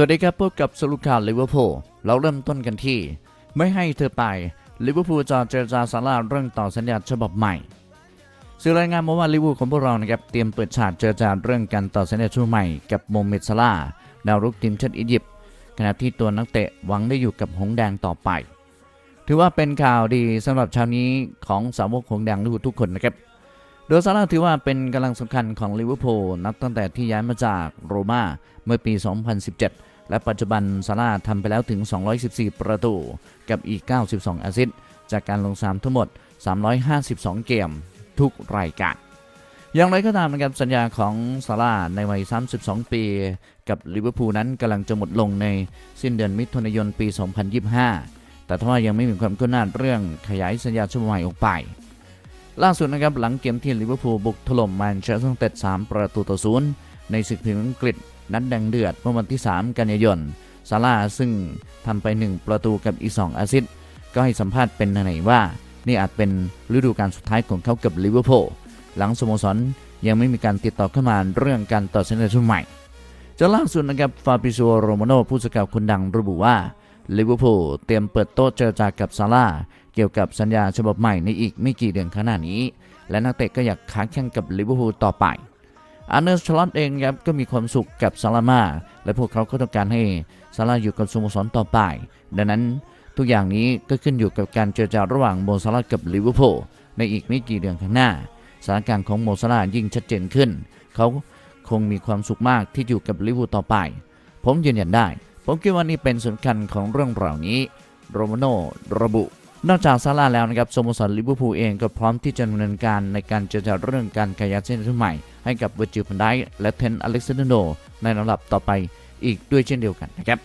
สวัสดีครับพบกับสรุปข่าวลิเวอร์พูลเราเริ่มต้นกันที่ ไม่ให้เธอไปลิเวอร์พูลจะเจรจาซาราเรื่องต่อสัญญาฉบับใหม่สื่อรายงานมาว่าลิเวอร์พูลของพวกเรานะครับเตรียมเปิดฉากเจรจาเรื่องการต่อสัญญาฉบับใหม่กับโมเมดซาร่าดาวรุกทีมชาติอียิปต์ขณะที่ตัวนักเตะหวังได้อยู่กับหงแดงต่อไป ถือว่าเป็นข่าวดีสำหรับชาวนี้ของสาวกหงแดงลิเวอร์พูลทุกคนนะครับโดยซาร่าถือว่าเป็นกำลังสำคัญของลิเวอร์พูลนับตั้งแต่ที่ย้ายมาจากโรม่าเมื่อปี 2017 และปัจจุบันซาร่าทำไปแล้วถึง 214 ประตู กับอีก 92 แอสซิสต์จากการลงสามทั้งหมด 352 เกม ทุกรายการ อย่างไรก็ตามนะครับสัญญาของซาร่าในวัย 32 ปี กับลิเวอร์พูลนั้นกำลังจะหมดลงในสิ้นเดือนมิถุนายนปี 2025 แต่ถ้าว่ายังไม่มีความคืบหน้าเรื่องขยายสัญญาชั่วโมงใหม่ออกไป ล่าสุดนะครับหลังเกมที่ลิเวอร์พูลบุกถล่มแมนเชสเตอร์ยูไนเต็ด3ประตูต่อศูนย์ในศึกพรีเมียร์อังกฤษ นัดแดงเดือดเมื่อวันที่ 3 กันยายนซาร่าซึ่งทำไป 1 ประตูกับอีก 2อสซิสต์ก็ให้สัมภาษณ์เป็นไหนว่า นี่อาจเป็นฤดูกาลสุดท้ายของเขากับลิเวอร์พูลหลังสโมสรยังไม่มีการติดต่อเข้ามาเรื่องการต่อสัญญาชุดใหม่จนล่าสุดนะครับฟาบิโซโรมาโนผู้สื่อข่าวคนดังระบุว่าลิเวอร์พูลเตรียมเปิดโต๊ะเจรจากับซาร่าเกี่ยวกับสัญญาฉบับใหม่ในอีกไม่กี่เดือนข้างหน้านี้ และนักเตะก็อยากค้าแข่งกับลิเวอร์พูลต่อไป อาร์เนอร์ชลอตเองครับก็มีความสุขกับซาลามา และพวกเขาก็ต้องการให้ซาร่าอยู่กับสโมสรต่อไป ดังนั้นทุกอย่างนี้ก็ขึ้นอยู่กับการเจรจาระหว่างโมซาลาห์กับลิเวอร์พูลในอีกไม่กี่เดือนข้างหน้าสถานการณ์ของโมซาลาห์ยิ่งชัดเจนขึ้น เขาคงมีความสุขมากที่อยู่กับลิเวอร์พูลต่อไป ผมยืนยันได้ ผมคิดว่านี่เป็นส่วนสำคัญของเรื่องเหล่านี้โรมาโนระบุนอกจากซาร่าห์แล้วนะครับสโมสรลิเวอร์พูลเองก็พร้อมที่จะดำเนินการในการเจรจาเรื่องการขยายเส้นทางใหม่ ให้กับเวอร์จิลพันไดและเทนอเล็กซานโนในลำดับต่อไปอีกด้วยเช่นเดียวกันนะครับ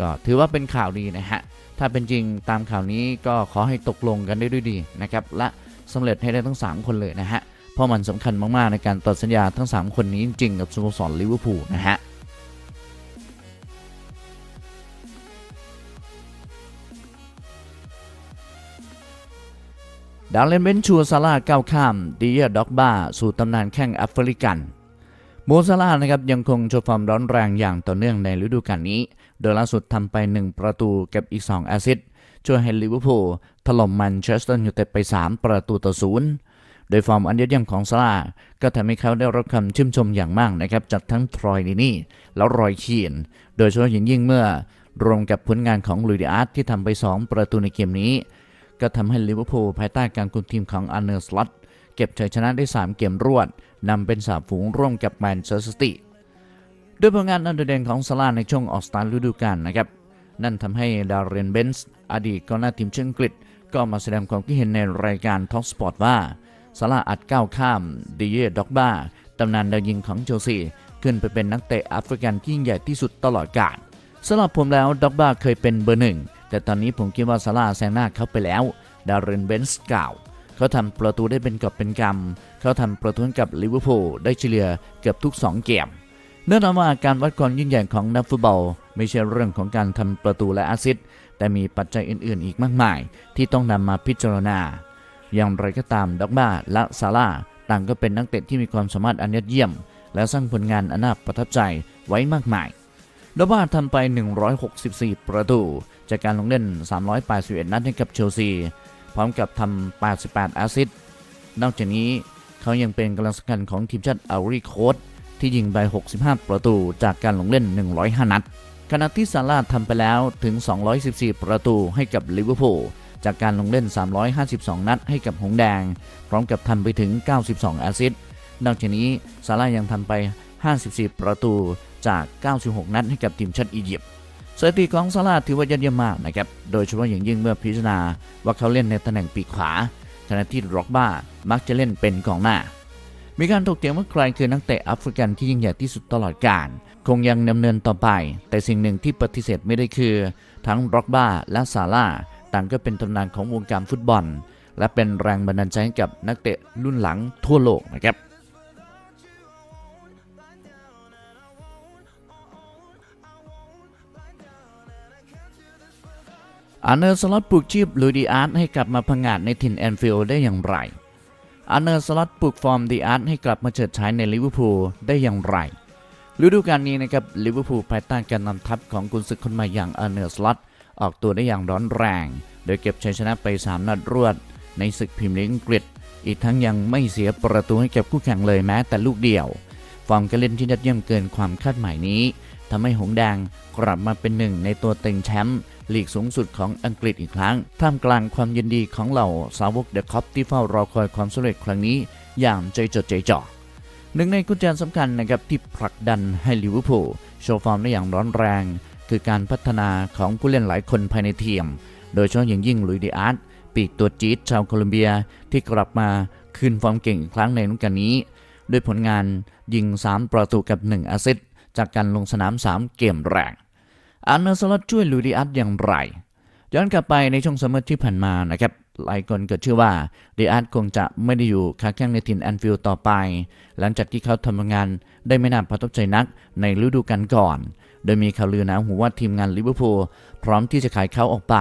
ก็ถือว่าเป็นข่าวดีนะฮะ ถ้าเป็นจริงตามข่าวนี้ก็ขอให้ตกลงกันได้ด้วยดีนะครับ และสำเร็จให้ได้ทั้ง 3 คนเลยนะฮะ เพราะมันสำคัญมาก ๆ ในการตัดสัญญาทั้ง 3 คนนี้จริงๆกับสโมสรลิเวอร์พูลนะฮะ ดาร์เลนเบนชัวซาร่าก้าวข้ามดีเยด็อกบ้าสู่ตำนานแข้งแอฟริกันโมซาร่านะครับยังคงโชว์ความร้อนแรงอย่างต่อเนื่องในฤดูกาลนี้ โดยล่าสุดทำไป 1 ประตูกับอีก 2 แอซิสช่วยให้ลิเวอร์พูลถล่มแมนเชสเตอร์ยูไนเต็ดไป 3 ประตูต่อศูนย์โดยฟอร์มอันยอดเยี่ยมของซาร่าก็ทำให้เขาได้รับคำชื่นชมอย่างมากนะครับจากทั้งทรอยดินี่ แล้วรอยเคียน โดยเฉพาะอย่างยิ่งเมื่อรวมกับผลงานของลุยดิอาร์ตที่ทำไป 2 ประตูในเกมนี้ ก็ทำให้ลิเวอร์พูลภายใต้การคุมทีมของอาร์เนอร์สล็อตเก็บชัยชนะได้ 3 เกมรวดนำเป็นสาฝูงร่วมกับแมนเชสเตอร์ซิตี้ด้วยผลงานอันโดดเด่นของซาร่าในช่วงออกสตาร์ฤดูกาลนะครับ นั่นทำให้ดาร์เรนเบนส์อดีตกองหน้าทีมชาติอังกฤษ ก็มาแสดงความคิดเห็นในรายการท็อกสปอร์ตว่าซาร่าอาจก้าวข้ามดิเยด็อกบ้าตำนานดาวยิงของเชลซีขึ้นไปเป็นนักเตะแอฟริกันที่ยิ่งใหญ่ที่สุดตลอดกาลสำหรับผมแล้วด็อกบ้าเคยเป็นเบอร์หนึ่ง แต่ตอนนี้ผมคิดว่าซาร่าแซงหน้าเขาไปแล้ว ดาร์เรนเบนส์กล่าว เขาทำประตูได้เป็นกอบเป็นกำเขาทำประตูกับลิเวอร์พูลได้เฉลี่ยเกือบทุก 2 เกมเนื่องจากว่าการวัดความยิ่งใหญ่ของนักฟุตบอล ไม่ใช่เรื่องของการทำประตูและอสซิสต์แต่มีปัจจัยอื่น ๆ อีกมากมาย ที่ต้องนำมาพิจารณา อย่างไรก็ตามด็อกบ้าและซาร่าต่างก็เป็นนักเตะที่มีความสามารถอันยอดเยี่ยม และสร้างผลงานอันน่าประทับใจไว้มากมายด็อกบ้าทำไป 164 ประตู จากการลงเล่น 381 นัดให้กับเชลซี พร้อมกับทำ 88 แอสซิสต์นอกจากนี้เขายังเป็นกำลังสำคัญของทีมชาติอารีโคดที่ยิงไป 65 ประตูจากการลงเล่น 105 นัด ขณะที่ซาร่าทำไปแล้วถึง 214 ประตูให้กับลิเวอร์พูลจากการลงเล่น 352 นัดให้กับหงส์แดง พร้อมกับทำไปถึง 92 แอสซิสต์นอกจากนี้ซาร่ายังทำไป 54 ประตูจาก 96 นัดให้กับทีมชาติอียิปต์ สถิติของซาร่าถือว่ายอดเยี่ยมมากนะครับ โดยเฉพาะอย่างยิ่งเมื่อพิจารณาว่าเขาเล่นในตำแหน่งปีกขวา ขณะที่ร็อกบ้ามักจะเล่นเป็นกองหน้า มีการถกเถียงว่าใครคือนักเตะแอฟริกันที่ยิ่งใหญ่ที่สุดตลอดกาล คงยังดำเนินต่อไป แต่สิ่งหนึ่งที่ปฏิเสธไม่ได้คือ ทั้งร็อกบ้าและซาร่าต่างก็เป็นตำนานของวงการฟุตบอล และเป็นแรงบันดาลใจให้กับนักเตะรุ่นหลังทั่วโลกนะครับ อาร์เนอร์สล็อตปลุกชีพลุยดีอาร์ตให้กลับมาพังงาดในถิ่นแอนฟิลด์ได้อย่างไรอาร์เนอร์สล็อตปลุกฟอร์มดีอาร์ตให้กลับมาเฉิดฉายในลิเวอร์พูลได้อย่างไรฤดูกาลนี้นะครับลิเวอร์พูลภายใต้การนำทัพของกุนซือคนใหม่อย่างอาร์เนอร์สล็อตออกตัวได้อย่างร้อนแรง โดยเก็บชัยชนะไป 3 นัดรวด ในศึกพรีเมียร์ลีกอังกฤษ อีกทั้งยังไม่เสียประตูให้กับคู่แข่งเลยแม้แต่ลูกเดียว ฟอร์มการเล่นที่ยอดเยี่ยมเกินความคาดหมายนี้ทำให้หงแดงกลับมาเป็นหนึ่งในตัวเต็งแชมป์ ลีกสูงสุดของอังกฤษอีกครั้ง ท่ามกลางความยินดีของเหล่าสาวกเดอะคอปที่เฝ้ารอคอยความสำเร็จครั้งนี้ อย่างใจจดใจจ่อหนึ่งในกุญแจสำคัญนะครับที่ผลักดันให้ลิเวอร์พูลโชว์ฟอร์มได้อย่างร้อนแรง คือการพัฒนาของผู้เล่นหลายคนภายในทีม โดยเฉพาะอย่างยิ่งลุยดิอาร์ตปีกตัวจี๊ดชาวโคลอมเบียที่กลับมาคืนฟอร์มเก่งอีกครั้งในฤดูกาลนี้ ด้วยผลงานยิง 3 ประตูกับ 1อสซิสจากการลงสนาม 3 เกมแรก อาร์เนอร์สล็อตช่วยลุยดิอาร์ตอย่างไร ย้อนกลับไปในช่วงซัมเมอร์ที่ผ่านมานะครับหลายคนก็เชื่อว่าดิอาร์ตคงจะไม่ได้อยู่ค้าแข้งในถิ่นแอนฟิลด์ต่อไป หลังจากที่เขาทำงานได้ไม่นานประทับใจนักในฤดูกาลก่อน โดยมีข่าวลือหนาหูว่าทีมงานลิเวอร์พูลพร้อมที่จะขายเขาออกไป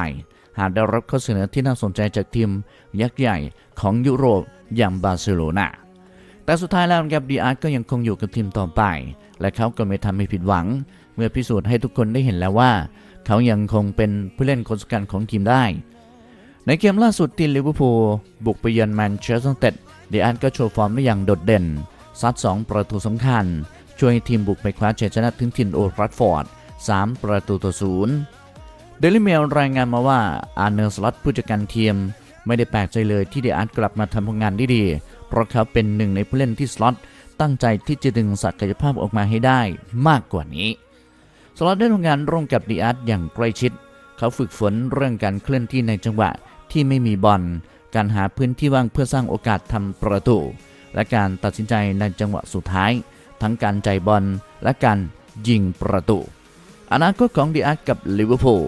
หากได้รับข้อเสนอที่น่าสนใจจากทีมยักษ์ใหญ่ของยุโรปอย่างบาร์เซโลนาแต่สุดท้ายแล้วนะครับดีอาร์ตก็ยังคงอยู่กับทีมต่อไป และเขาก็ไม่ทำให้ผิดหวัง เมื่อพิสูจน์ให้ทุกคนได้เห็นแล้วว่า เขายังคงเป็นผู้เล่นคนสำคัญของทีมได้ ในเกมล่าสุดที่ลิเวอร์พูลบุกไปเยือนแมนเชสเตอร์ยูไนเต็ดดีอาร์ตก็โชว์ฟอร์มได้อย่างโดดเด่น ซัด 2 ประตูสำคัญ ช่วยให้ทีมบุกไปคว้าชัยชนะถึงถิ่นโอทราฟฟอร์ด 3 ประตูต่อศูนย์เดลิเมลรายงานมาว่าอาร์เนอร์สล็อตผู้จัดการทีม ไม่ได้แปลกใจเลยที่เดอาร์ตกลับมาทำผลงานได้ดี เพราะเขาเป็นหนึ่งในผู้เล่นที่สล็อตตั้งใจที่จะดึงศักยภาพออกมาให้ได้มากกว่านี้ สล็อตได้ทำงานร่วมกับดีอาร์ตอย่างใกล้ชิด เขาฝึกฝนเรื่องการเคลื่อนที่ในจังหวะที่ไม่มีบอล การหาพื้นที่ว่างเพื่อสร้างโอกาสทำประตู และการตัดสินใจในจังหวะสุดท้าย ทั้งการใจบอลและการยิงประตู อนาคตของดีอาร์ตกับลิเวอร์พูล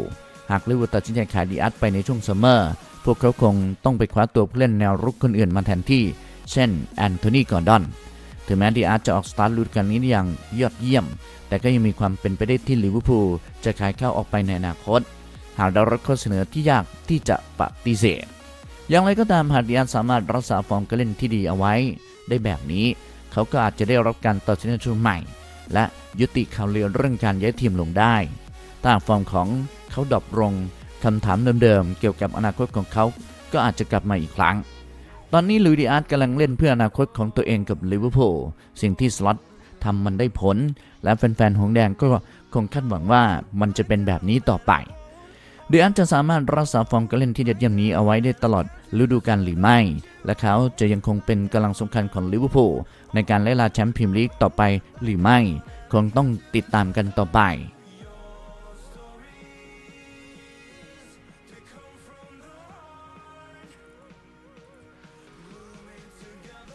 หากลิเวอร์พูลตัดสินใจขายดีอาร์ตไปในช่วงซัมเมอร์ พวกเขาคงต้องไปคว้าตัวผู้เล่นแนวรุกคนอื่นมาแทนที่ เช่นแอนโทนี กอร์ดอน ถึงแม้ดีอาร์จะออกสตาร์ทฤดูกาลนี้อย่างยอดเยี่ยม แต่ก็ยังมีความเป็นไปได้ที่ลิเวอร์พูลจะขายเข้าออกไปในอนาคต หากได้รับข้อเสนอที่ยากที่จะปฏิเสธ อย่างไรก็ตามหากดีอาร์สามารถรักษาฟอร์มการเล่นที่ดีเอาไว้ ได้แบบนี้ เขาก็อาจจะได้รับการตัดสินใจใหม่ และยุติข่าวลือเรื่องการย้ายทีมลงได้ถ้าฟอร์มของเขาดรอปลงคำถามเดิมๆเกี่ยวกับอนาคตของเขาก็อาจจะกลับมาอีกครั้ง ตอนนี้ลุยดิอาร์ตกำลังเล่นเพื่ออนาคตของตัวเองกับลิเวอร์พูลสิ่งที่สล็อตทำมันได้ผล และแฟนๆหงแดงก็คงคาดหวังว่ามันจะเป็นแบบนี้ต่อไปเดียร์ตจะสามารถรักษาฟอร์มการเล่นที่ยอดเยี่ยมนี้เอาไว้ได้ตลอดฤดูกาลหรือไม่ และเขาจะยังคงเป็นกำลังสำคัญของลิเวอร์พูลในการไล่ล่าแชมป์พรีเมียร์ลีกต่อไปหรือไม่ คงต้องติดตามกันต่อไป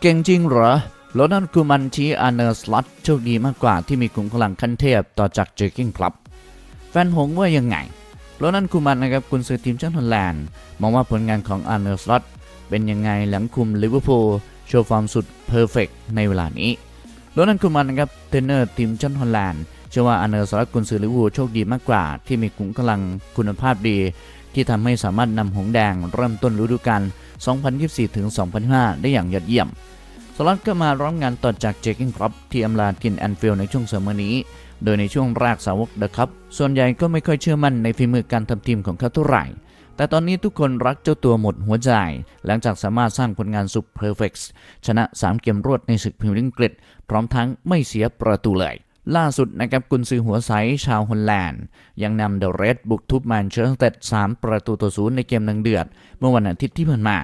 เก่งจริงเหรอโรนัลคูมันชีอาร์เนอร์สล็อตโชคดีมากกว่าที่มีขุมพลังขั้นเทพต่อจากเจอร์กิ้งครับแฟนหงว่ายังไงโรนัลคูมันนะครับกุนซือทีมชาติฮอลแลนด์มองว่าผลงานของอาร์เนอร์สลอตเป็นยังไงหลังคุมลิเวอร์พูลโชว์ฟอร์มสุดเพอร์เฟกในเวลานี้โรนัลคูมันนะครับเทรนเนอร์ทีมชาติฮอลแลนด์เชื่อว่าอาร์เนอร์สลอตกุนซือลิเวอร์พูลโชคดีมากกว่า ที่มีขุมพลังคุณภาพดี ที่ทำให้สามารถนำหงแดงเริ่มต้นฤดูกาล 2024-2025 ได้อย่างยอดเยี่ยม สล็อตก็มาร้องงานต่อจากเจคิงครอปที่อำลาทินแอนฟิลในช่วงเสมอนี้ โดยในช่วงแรกสาวกเดอะคัพส่วนใหญ่ก็ไม่ค่อยเชื่อมั่นในฝีมือการทำทีมของเขาเท่าไหร่ แต่ตอนนี้ทุกคนรักเจ้าตัวหมดหัวใจ หลังจากสามารถสร้างผลงานสุดเพอร์เฟกต์ชนะ 3 เกมรวดในศึกพรีเมียร์ลีกอังกฤษพร้อมทั้งไม่เสียประตูเลย ล่าสุดนะครับกุนซือหัวใสชาวฮอลแลนด์ ยังนำเดอะเรดบุกทุบแมนเชสเตอร์ยูไนเต็ด3ประตูต่อศูนย์ในเกมนังเดือด เมื่อวันอาทิตย์ที่ผ่านมา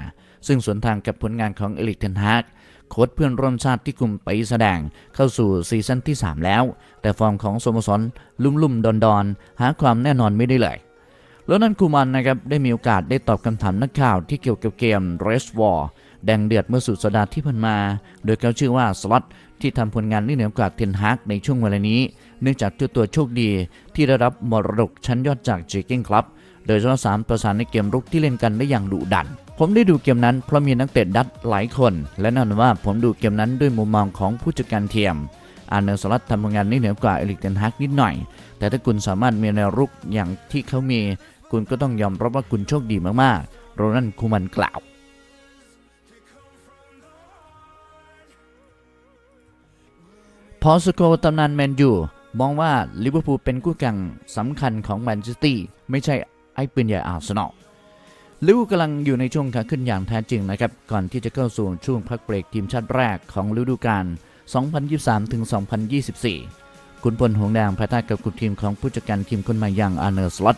ซึ่งสวนทางกับผลงานของเอลิกเทนฮากโค้ชเพื่อนร่วมชาติที่กลุ่มไปแสดงเข้าสู่ซีซั่นที่ 3 แล้ว แต่ฟอร์มของสโมสรลุ่มลุ่มดอนดอนๆ หาความแน่นอนไม่ได้เลยแล้วนั้นคูมันนะครับได้มีโอกาสได้ตอบคำถามนักข่าวที่เกี่ยวกับเกม r e s w a r แดงเดือดเมื่อสุดสัปดาห์ที่ผ่านมา โดยเขาชื่อว่าสล็อตที่ทำผลงานได้เหนือกว่าเทนฮากในช่วงเวลานี้ เนื่องจากเจ้าตัวโชคดีที่ได้รับมรดกชั้นยอดจากเจกิ้งคลับโดยเฉพาะสามประสานในเกมรุกที่เล่นกันได้อย่างดุดัน ผมได้ดูเกมนั้นเพราะมีนักเตะดัตหลายคน และแน่นอนว่าผมดูเกมนั้นด้วยมุมมองของผู้จัดการเทียมอาร์เนอร์สลัดทำงานได้เหนือกว่าเอลิกเทนฮักนิดหน่อย แต่ถ้าคุณสามารถมีแนวรุกอย่างที่เขามี คุณก็ต้องยอมรับว่าคุณโชคดีมากๆ โรนันคูมันกล่าว พอสโกตำนานแมนยูมองว่าลิเวอร์พูลเป็นคู่แข่งสำคัญของแมนเชสเตอร์ไม่ใช่ไอ้ปืนใหญ่อาร์เซนอลลิเวอร์พูลกำลังอยู่ในช่วงขาขึ้นอย่างแท้จริงนะครับ ก่อนที่จะเข้าสู่ช่วงพักเบรกทีมชาติแรกของฤดูกาล 2023-2024 คุณพลหงแดงภายใต้กับกุทีมของผู้จัดการทีมคนใหม่อย่างอาร์เนอร์สล็อต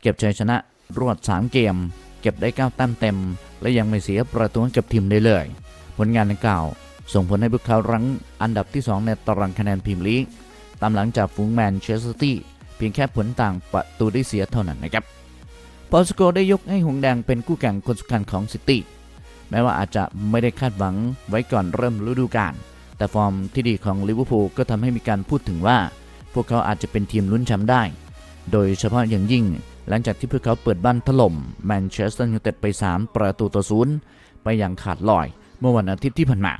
เก็บชัยชนะรวด 3 เกม เก็บได้ 9 แต้มเต็ม และยังไม่เสียประตูกับทีมได้เลย ผลงานดังกล่าว ส่งผลให้พวกเขารั้งอันดับที่ 2 ในตารางคะแนนพรีเมียร์ลีก ตามหลังจากฝูงแมนเชสเตอร์ซิตี้เพียงแค่ผลต่างประตูได้เสียเท่านั้นนะครับ ปอสโกได้ยกให้หงแดงเป็นคู่แข่งคนสำคัญของซิตี้ แม้ว่าอาจจะไม่ได้คาดหวังไว้ก่อนเริ่มฤดูกาล แต่ฟอร์มที่ดีของลิเวอร์พูลก็ทำให้มีการพูดถึงว่า พวกเขาอาจจะเป็นทีมลุ้นแชมป์ได้ โดยเฉพาะอย่างยิ่งหลังจากที่พวกเขาเปิดบ้านถล่มแมนเชสเตอร์ยูไนเต็ดไป 3 ประตูต่อศูนย์ไปอย่างขาดลอย เมื่อวันอาทิตย์ที่ผ่านมา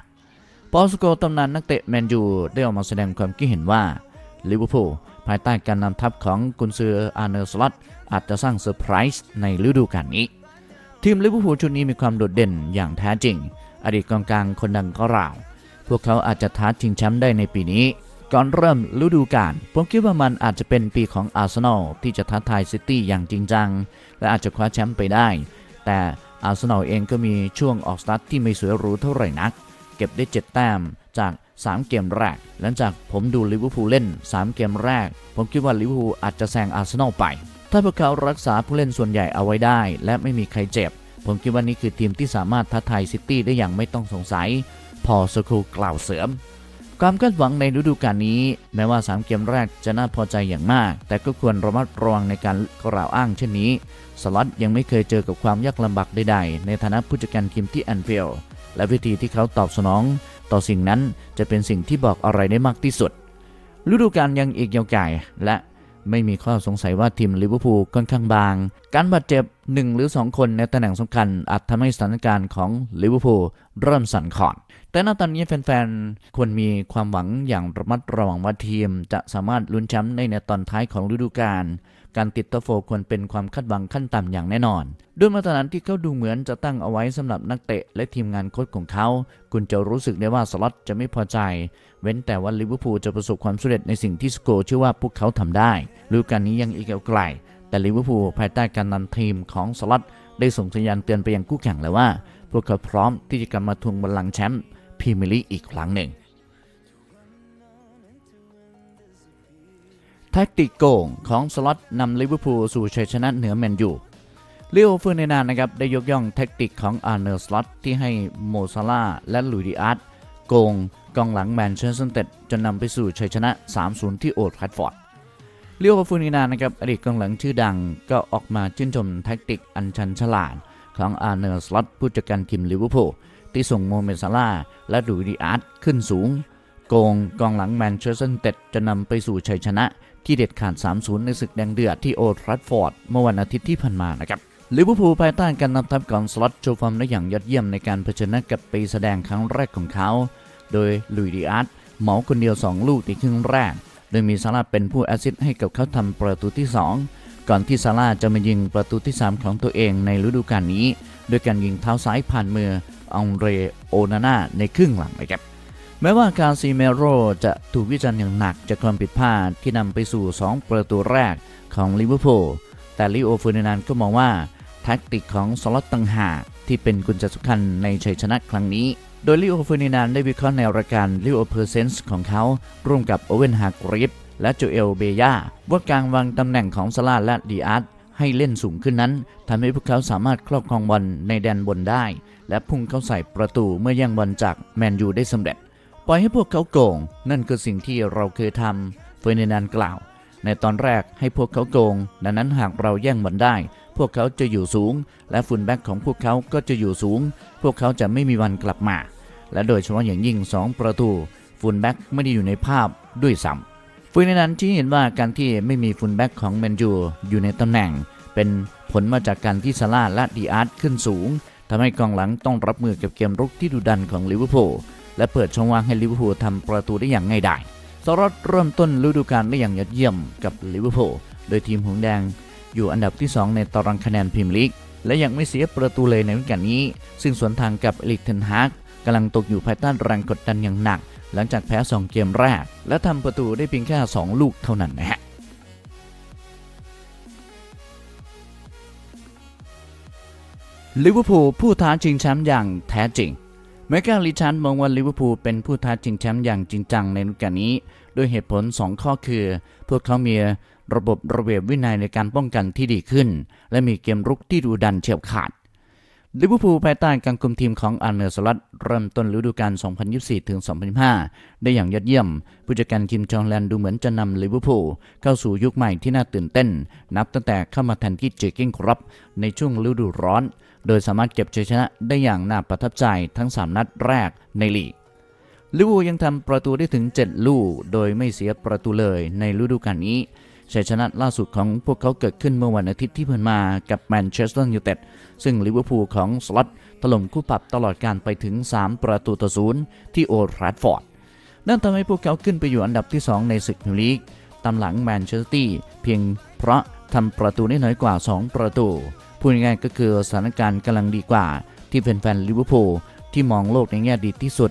ปอสโกตำนานนักเตะแมนยูได้ออกมาแสดงความคิดเห็นว่าลิเวอร์พูลภายใต้การนำทัพของกุนซืออาร์เนอร์สล็อตอาจจะสร้างเซอร์ไพรส์ในฤดูกาลนี้ ทีมลิเวอร์พูลชุดนี้มีความโดดเด่นอย่างแท้จริง อดีตกองกลางคนดังก็ราว พวกเขาอาจจะท้าชิงแชมป์ได้ในปีนี้ ก่อนเริ่มฤดูกาลผมคิดว่ามันอาจจะเป็นปีของอาร์เซนอลที่จะท้าทายซิตี้อย่างจริงจัง และอาจจะคว้าแชมป์ไปได้ แต่อาร์เซนอลเองก็มีช่วงออกสตาร์ทที่ไม่สวยหรูเท่าไหร่นัก เก็บได้ 7 แต้มจาก 3 เกมแรก หลังจากผมดูลิเวอร์พูลเล่น 3 เกมแรก ผมคิดว่าลิเวอร์พูลอาจจะแซงอาร์เซนอลไป ถ้าพวกเขารักษาผู้เล่นส่วนใหญ่เอาไว้ได้ และไม่มีใครเจ็บ ผมคิดว่านี่คือทีมที่สามารถท้าทายซิตี้ได้อย่างไม่ต้องสงสัย พอสคูกล่าวเสริมความคาดหวังในฤดูกาลนี้ แม้ว่า 3 เกมแรกจะน่าพอใจอย่างมาก แต่ก็ควรระมัดระวังในการกล่าวอ้างเช่นนี้ สล็อตยังไม่เคยเจอกับความยากลำบากใดๆ ในฐานะผู้จัดการทีมที่แอนฟิลด์ และวิธีที่เขาตอบสนอง ต่อสิ่งนั้นจะเป็นสิ่งที่บอกอะไรได้มากที่สุด ฤดูกาลยังอีกยาวไกลและไม่มีข้อสงสัยว่าทีมลิเวอร์พูลค่อนข้างบาง การบาดเจ็บ 1 หรือ 2 คนในตำแหน่งสำคัญ อาจทำให้สถานการณ์ของลิเวอร์พูลเริ่มสั่นคลอน แต่ณตอนนี้แฟนๆ ควรมีความหวังอย่างระมัดระวังว่าทีม จะสามารถลุ้นแชมป์ในในตอนท้ายของฤดูกาล การติดตัวโฟควรเป็นความคาดหวังขั้นต่ำอย่างแน่นอน ด้วยมาตรฐานที่เขาดูเหมือนจะตั้งเอาไว้สำหรับนักเตะและทีมงานโค้ชของเขา คุณจะรู้สึกได้ว่าสล็อตจะไม่พอใจ เว้นแต่ว่าลิเวอร์พูลจะประสบความสำเร็จในสิ่งที่สโกเชื่อว่าพวกเขาทำได้ฤดูกาลนี้ยังอีกไกล แต่ลิเวอร์พูลภายใต้การนำทีมของสล็อตได้ส่งสัญญาณเตือนไปยังคู่แข่งแล้วว่า พวกเขาพร้อมที่จะกลับมาทวงบัลลังแชมป์พรีเมียร์ลีกอีกครั้งหนึ่ง แท็กติกโกงของสล็อตนำลิเวอร์พูลสู่ชัยชนะเหนือแมนยูเลโอเฟอร์นันด์นะครับ ได้ยกย่องแท็กติกของอาร์เนอร์สล็อตที่ให้โมซาลาและลุยดิอาร์ตโกงกองหลังแมนเชสเตอร์ยูไนเต็ดจนนำไปสู่ชัยชนะ 3-0 ที่โอลด์แทราฟฟอร์ดเลโอเฟอร์นันด์นะครับอดีตกองหลังชื่อดังก็ออกมาชื่นชมแท็กติกอันชันฉลาดของอาร์เนอร์สล็อตผู้จัดการทีมลิเวอร์พูลที่ส่งโมเมซาลาและลุยดิอาร์ตขึ้นสูง โกงกองหลังแมนเชสเตอร์ยูไนเต็ดจะนำไปสู่ชัยชนะ ที่เด็ดขาด 3-0 ในศึกแดงเดือดที่โอทราฟฟอร์ดเมื่อวันอาทิตย์ที่ผ่านมานะครับลิเวอร์พูลภายใต้การนำทัพของสล็อตโชว์ฟอร์มได้อย่างยอดเยี่ยมในการเผชิญหน้ากับปีแสดงครั้งแรกของเขา โดยลุยดิอาร์ตเหมาคนเดียว 2 ลูกในครึ่งแรก โดยมีซาร่าเป็นผู้แอสซิสต์ให้กับเขาทำประตูที่ 2 ก่อนที่ซาร่าจะมายิงประตูที่ 3 ของตัวเองในฤดูกาลนี้ โดยการยิงเท้าซ้ายผ่านมือองเรโอนาน่าในครึ่งหลังนะครับ แม้ว่าการซีเมโรจะถูกวิจารณ์อย่างหนักจากความผิดพลาดที่นำไปสู่ 2 ประตูแรกของลิเวอร์พูล แต่ลิโอเฟอร์นันก็มองว่าแท็กติกของสล็อตตังหากที่เป็นกุญแจสำคัญในชัยชนะครั้งนี้ โดยลิโอเฟอร์นันได้วิเคราะห์ในรายการลิโอเพอร์เซนส์ของเขา ร่วมกับโอเวนฮากริฟและโจเอลเบย่าว่าการวางตำแหน่งของซาลาห์และดีอาร์ตให้เล่นสูงขึ้นนั้นทำให้พวกเขาสามารถครอบครองบอลในแดนบนได้ และพุ่งเข้าใส่ประตูเมื่อแย่งบอลจากแมนยูได้สำเร็จ ปล่อยให้พวกเขาโกง นั่นคือสิ่งที่เราเคยทำเฟอร์นันกล่าว ในตอนแรกให้พวกเขาโกง ดังนั้นหากเราแย่งบอลได้ พวกเขาจะอยู่สูง และฟุตแบ็กของพวกเขาก็จะอยู่สูง พวกเขาจะไม่มีวันกลับมา และโดยเฉพาะอย่างยิ่ง 2 ประตูฟุตแบ็กไม่ได้อยู่ในภาพด้วยซ้ำฟุตนันที่เห็นว่าการที่ไม่มีฟุตแบ็กของแมนยูอยู่ในตำแหน่ง เป็นผลมาจากการที่ซาร่าและดีอาร์ตขึ้นสูงทำให้กองหลังต้องรับมือกับเกมรุกที่ดุดันของลิเวอร์พูล และเปิดช่องว่างให้ลิเวอร์พูลทำประตูได้อย่างง่ายดายสรอตเริ่มต้นฤดูกาลได้อย่างยอดเยี่ยมกับลิเวอร์พูลโดยทีมหงแดงอยู่อันดับที่ 2 ในตารางคะแนนพรีเมียร์ลีกและยังไม่เสียประตูเลยในฤดูกาลนี้ ซึ่งสวนทางกับเอลิกเทนฮากกำลังตกอยู่ภายใต้แรงกดดันอย่างหนัก หลังจากแพ้ 2 เกมแรก และทำประตูได้เพียงแค่ 2 ลูกเท่านั้นนะฮะลิเวอร์พูลผู้ท้าชิงแชมป์อย่างแท้จริง เมกาลิชันมองว่าลิเวอร์พูลเป็นผู้ท้าชิงแชมป์อย่างจริงจังในฤดูกาลนี้ ด้วยเหตุผล 2 ข้อคือ พวกเขามีระบบระเบียบวินัยในการป้องกันที่ดีขึ้น และมีเกมรุกที่ดูดันเฉียบขาดลิเวอร์พูลภายใต้การคุมทีมของอาร์เนอร์สลัดเริ่มต้นฤดูกาล 2024-2025 ได้อย่างยอดเยี่ยม ผู้จัดการทีมจอห์แลนดูเหมือนจะนำลิเวอร์พูลเข้าสู่ยุคใหม่ที่น่าตื่นเต้น นับตั้งแต่เข้ามาแทนที่เจอร์เก้งครับในช่วงฤดูร้อน โดยสามารถเก็บชัยชนะได้อย่างน่าประทับใจทั้ง 3 นัดแรกในลีกลิเวอร์พูลยังทำประตูได้ถึง 7 ลูก โดยไม่เสียประตูเลยในฤดูกาลนี้ชัยชนะล่าสุดของพวกเขาเกิดขึ้นเมื่อวันอาทิตย์ที่ผ่านมากับแมนเชสเตอร์ยูไนเต็ดซึ่งลิเวอร์พูลของสล็อตถล่มคู่ปรับตลอดการไปถึง 3 ประตูต่อศูนย์ที่โอลด์แทราฟฟอร์ดนั่นทำให้พวกเขาขึ้นไปอยู่อันดับที่ 2 ในศึกพรีเมียร์ลีกตามหลังแมนเชสเตอร์เพียงเพราะทำประตูได้น้อยกว่า 2 ประตู พูดง่ายๆก็คือสถานการณ์กำลังดีกว่า ที่แฟนๆลิเวอร์พูลที่มองโลกในแง่ดีที่สุด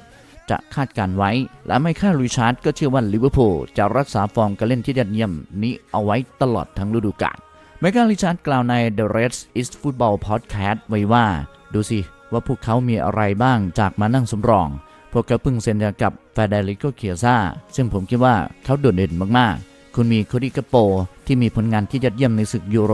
จะคาดการไว้ และไม่คาดริชาร์ดก็เชื่อว่าลิเวอร์พูลจะรักษาฟอร์มการเล่นที่ยอดเยี่ยมนี้เอาไว้ตลอดทั้งฤดูกาลเมกาลิชาร์ดกล่าวใน The Reds is Football Podcast ไว้ว่า ดูสิว่าพวกเขามีอะไรบ้างจากมานั่งสำรอง พวกเขาเพิ่งเซ็นกับแฟเดริโกเคียซาซึ่งผมคิดว่าเขาโดดเด่นมากๆ คุณมีโคดิกาโป ที่มีผลงานที่ยอดเยี่ยมในศึกยูโร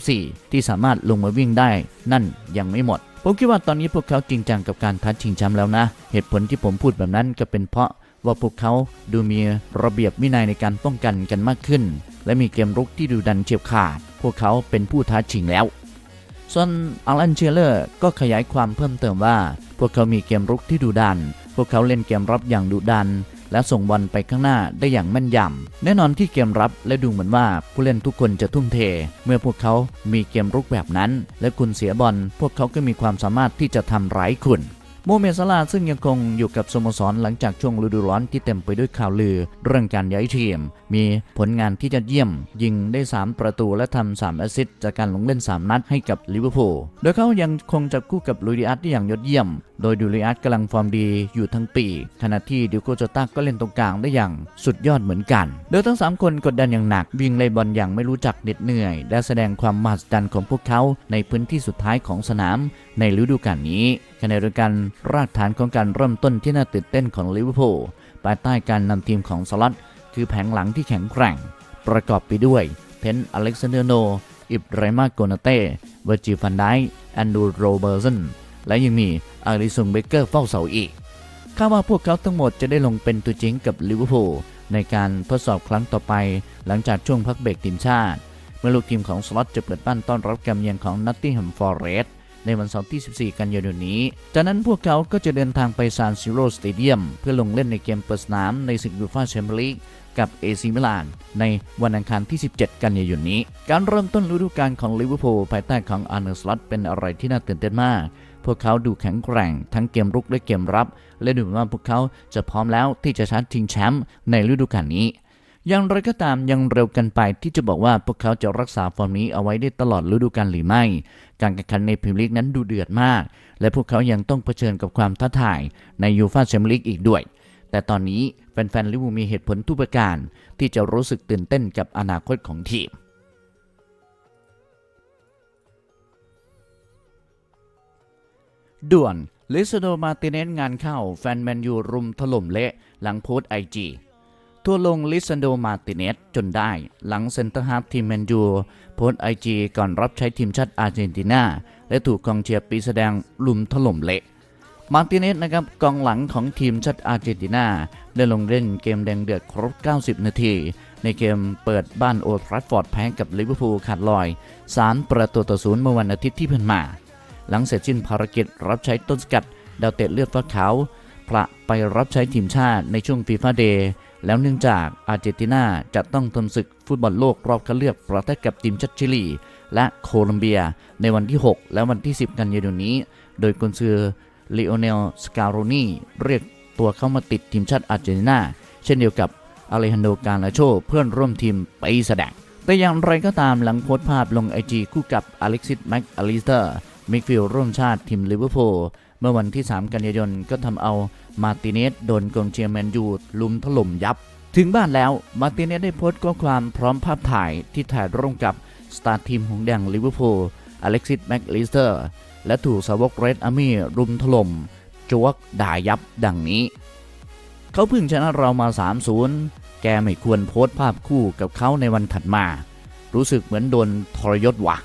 2024 ที่สามารถลงมาวิ่งได้ นั่นยังไม่หมด ผมคิดว่าตอนนี้พวกเขาจริงจังกับการท้าชิงแชมป์แล้วนะ เหตุผลที่ผมพูดแบบนั้นก็เป็นเพราะว่าพวกเขาดูมีระเบียบวินัยในการป้องกันกันมากขึ้น และมีเกมรุกที่ดูดันเฉียบขาด พวกเขาเป็นผู้ท้าชิงแล้ว ส่วนอัลันเชลเลอร์ก็ขยายความเพิ่มเติมว่า พวกเขามีเกมรุกที่ดุดัน พวกเขาเล่นเกมรับอย่างดุดัน และส่งบอลไปข้างหน้าได้อย่างแม่นยำแน่นอนที่เกมรับและดูเหมือนว่าผู้เล่นทุกคนจะทุ่มเท เมื่อพวกเขามีเกมรุกแบบนั้น และคุณเสียบอลพวกเขาก็มีความสามารถที่จะทำร้ายคุณโมเมดซาลาซึ่งยังคงอยู่กับสโมสรหลังจากช่วงฤดูร้อนที่เต็มไปด้วยข่าวลือ เรื่องการย้ายทีม มีผลงานที่จะเยี่ยม ยิงได้ 3 ประตูและทำ3แอสซิสต์จากการลงเล่น 3 นัดให้กับลิเวอร์พูลโดยเขายังคงจับคู่กับลุยดิอัสได้อย่างยอดเยี่ยม โดยดูริอัสกำลังฟอร์มดีอยู่ทั้งปี ขณะที่ดิโกโจต้าก็เล่นตรงกลางได้อย่างสุดยอดเหมือนกัน โดยทั้ง 3 คนกดดันอย่างหนัก วิ่งไล่บอลอย่างไม่รู้จักเหน็ดเหนื่อย และแสดงความมหัศจรรย์ของพวกเขาในพื้นที่สุดท้ายของสนามในฤดูกาลนี้ขณะเดียวกันรากฐานของการเริ่มต้นที่น่าตื่นเต้นของลิเวอร์พูลภายใต้การนำทีมของสล็อตคือแผงหลังที่แข็งแกร่ง ประกอบไปด้วย เพนอเล็กซานเดอร์โน อิบไรมาโกนาเต้เวอร์จิฟันไดแอนดูโรเบอร์สัน และยังมีอาริซุงเบเกอร์เฝ้าเสาอีกคาดว่าพวกเขาทั้งหมดจะได้ลงเป็นตัวจริงกับลิเวอร์พูลในการทดสอบครั้งต่อไป หลังจากช่วงพักเบรกทีมชาติ เมื่อลูกทีมของสล็อตจะเปิดบ้านต้อนรับการเยือนของนัตติงแฮมฟอร์เรสในวันเสาร์ที่ 14 กันยายนนี้ จากนั้นพวกเขาก็จะเดินทางไปซานซิโรสเตเดียม เพื่อลงเล่นในเกมเปิดสนามในศึกยูฟ่าแชมเปี้ยนลีกกับเอซิมิลาน ในวันอังคารที่ 17 กันยายนนี้ การเริ่มต้นฤดูกาลของลิเวอร์พูลภายใต้ของอาร์เนอร์สล็อตเป็นอะไรที่น่าตื่นเต้นมาก พวกเขาดูแข็งแกร่งทั้งเกมรุกและเกมรับ และดูเหมือนว่าพวกเขาจะพร้อมแล้วที่จะชาร์จชิงแชมป์ในฤดูกาลนี้อย่างไรก็ตามยังเร็วกันไปที่จะบอกว่าพวกเขาจะรักษาฟอร์มนี้เอาไว้ได้ตลอดฤดูกาลหรือไม่ การแข่งขันในพรีเมียร์ลีกนั้นดูเดือดมาก และพวกเขายังต้องเผชิญกับความท้าทายในยูฟ่าแชมเปี้ยนลีกอีกด้วย แต่ตอนนี้แฟนๆลิเวอร์พูลมีเหตุผลทุกประการ ที่จะรู้สึกตื่นเต้นกับอนาคตของทีม ด่วนลิซโดมาติเนสงานเข้าแฟนแมนยูรุมถล่มเละหลังโพสไอจีทัวร์ลงลิซันโดมาติเนสจนได้ หลังเซนเตอร์ฮาร์ฟทีมแมนยูโพสไอจีก่อนรับใช้ทีมชาติอาร์เจนตินา และถูกกองเชียร์ปีแสดงลุมถล่มเละมาร์ติเนสนะครับกองหลังของทีมชาติอาร์เจนตินา ได้ลงเล่นเกมแดงเดือดครบ 90 นาที ในเกมเปิดบ้านโอทราฟฟอร์ดแพ้กับลิเวอร์พูลขาดลอย 3 ประตูต่อศูนย์เมื่อวันอาทิตย์ที่ผ่านมา หลังเสร็จสิ้นภารกิจรับใช้ต้นสกัด ดาวเตะเลือดฟ้าขาว พระไปรับใช้ทีมชาติในช่วงฟีฟ่าเดย์แล้วเนื่องจากอาร์เจนตินาจะต้องทำศึกฟุตบอลโลกรอบคัดเลือกประเทศกับทีมชาติชิลี และโคลัมเบีย ในวันที่ 6 และวันที่ 10 กันยายนนี้ โดยกุนซือลีโอเนลสการโรนีเรียกตัวเข้ามาติดทีมชาติอาร์เจนตินาเช่นเดียวกับอเลฮันโดกาลาโชเพื่อนร่วมทีมไปแสดงแต่อย่างไรก็ตามหลังโพสต์ภาพลงไอจีคู่กับอเล็กซิสแม็กอลิสเตอร์ มิกฟิลร่วมชาติทีมลิเวอร์พูลเมื่อวันที่ 3 กันยายนก็ทำเอามาร์ติเนสโดนกองเชียร์แมนยูลุมถล่มยับ ถึงบ้านแล้วมาร์ติเนสได้โพสต์ข้อความพร้อมภาพถ่ายที่ถ่ายร่วมกับสตาร์ทีมหงแดงลิเวอร์พูลอเล็กซิสแม็กลิสเตอร์และถูกสาวกเรดอาร์มี่รุมถล่มจวกด่ายับดังนี้ เขาเพิ่งชนะเรามา 3-0 แกไม่ควรโพสต์ภาพคู่กับเขาในวันถัดมา รู้สึกเหมือนโดนทรยศวะ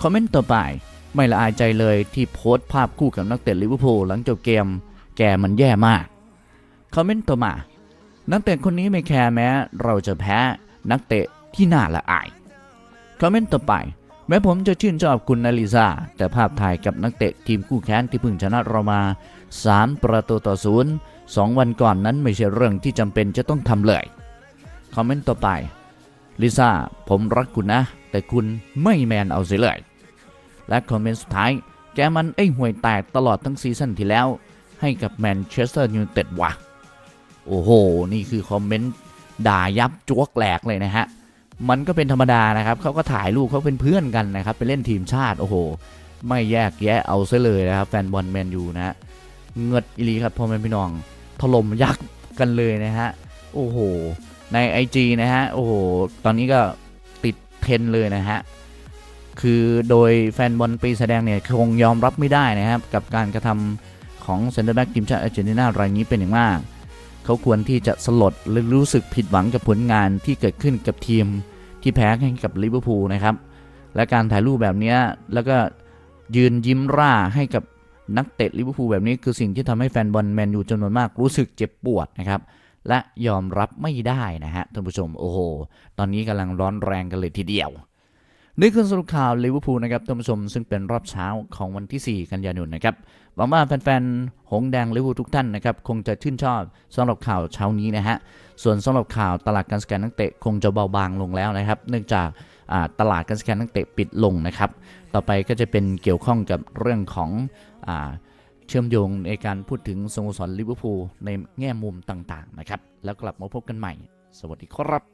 คอมเมนต์ต่อไป ไม่ละอายใจเลยที่โพสต์ภาพคู่กับนักเตะลิเวอร์พูลหลังจบเกม แกมันแย่มากคอมเมนต์ต่อมา นักเตะคนนี้ไม่แคร์แม้ เราจะแพ้นักเตะที่น่าละอายคอมเมนต์ต่อไป แม้ผมจะชื่นชอบคุณนาลิซาแต่ภาพถ่ายกับนักเตะทีมคู่แข่งที่เพิ่งชนะเรามา 3 ประตูต่อศูนย์สองวันก่อนนั้นไม่ใช่เรื่องที่จำเป็นจะต้องทำเลยคอมเมนต์ต่อไปลิซ่าผมรักคุณนะ แต่คุณไม่แมนเอาเสียเลย และคอมเมนต์สุดท้าย แกมันไอ้ห่วยแตกตลอดทั้งซีซั่นที่แล้ว ให้กับแมนเชสเตอร์ยูไนเต็ดว่ะ โอ้โห นี่คือคอมเมนต์ด่ายับจวกแหลกเลยนะฮะ มันก็เป็นธรรมดานะครับ เขาก็ถ่ายรูปเขาเป็นเพื่อนกันนะครับ ไปเล่นทีมชาติ โอ้โห ไม่แยกแยะเอาซะเลยนะครับ แฟนบอลแมนยูนะฮะ เงิดอีลีครับพ่อแม่พี่น้อง ถล่มยักษ์กันเลยนะฮะ โอ้โห ใน IG นะฮะ โอ้โห ตอนนี้ก็ติดเทรนเลยนะฮะ คือโดยแฟนบอลปีแสดงเนี่ยคงยอมรับไม่ได้นะครับ กับการกระทำของเซนเตอร์แบ็กทีมชาติอาร์เจนตินารายนี้เป็นอย่างมาก เขาควรที่จะสลดหรือรู้สึกผิดหวังกับผลงานที่เกิดขึ้นกับทีมที่แพ้ให้กับลิเวอร์พูลนะครับ และการถ่ายรูปแบบนี้แล้วก็ยืนยิ้มร่าให้กับนักเตะลิเวอร์พูลแบบนี้คือสิ่งที่ทำให้แฟนบอลแมนยูจำนวนมากรู้สึกเจ็บปวดนะครับ และยอมรับไม่ได้นะฮะท่านผู้ชมโอ้โห ตอนนี้กำลังร้อนแรงกันเลยทีเดียว นี่คือสรุปข่าวลิเวอร์พูลนะครับท่านผู้ชมซึ่งเป็นรอบเช้าของวันที่ 4 กันยายนนะครับหวังว่าแฟนๆ หงแดงลิเวอร์พูลทุกท่านนะครับคงจะชื่นชอบสำหรับข่าวเช้านี้นะฮะ ส่วนสำหรับข่าวตลาดการสแกนนักเตะคงจะเบาบางลงแล้วนะครับ เนื่องจากตลาดการสแกนนักเตะปิดลงนะครับ ต่อไปก็จะเป็นเกี่ยวข้องกับเรื่องของอเชื่อมโยงในการพูดถึงสโมสรลิเวอร์พูลในแง่มุมต่างๆนะครับ แล้วกลับมาพบกันใหม่ สวัสดีครับ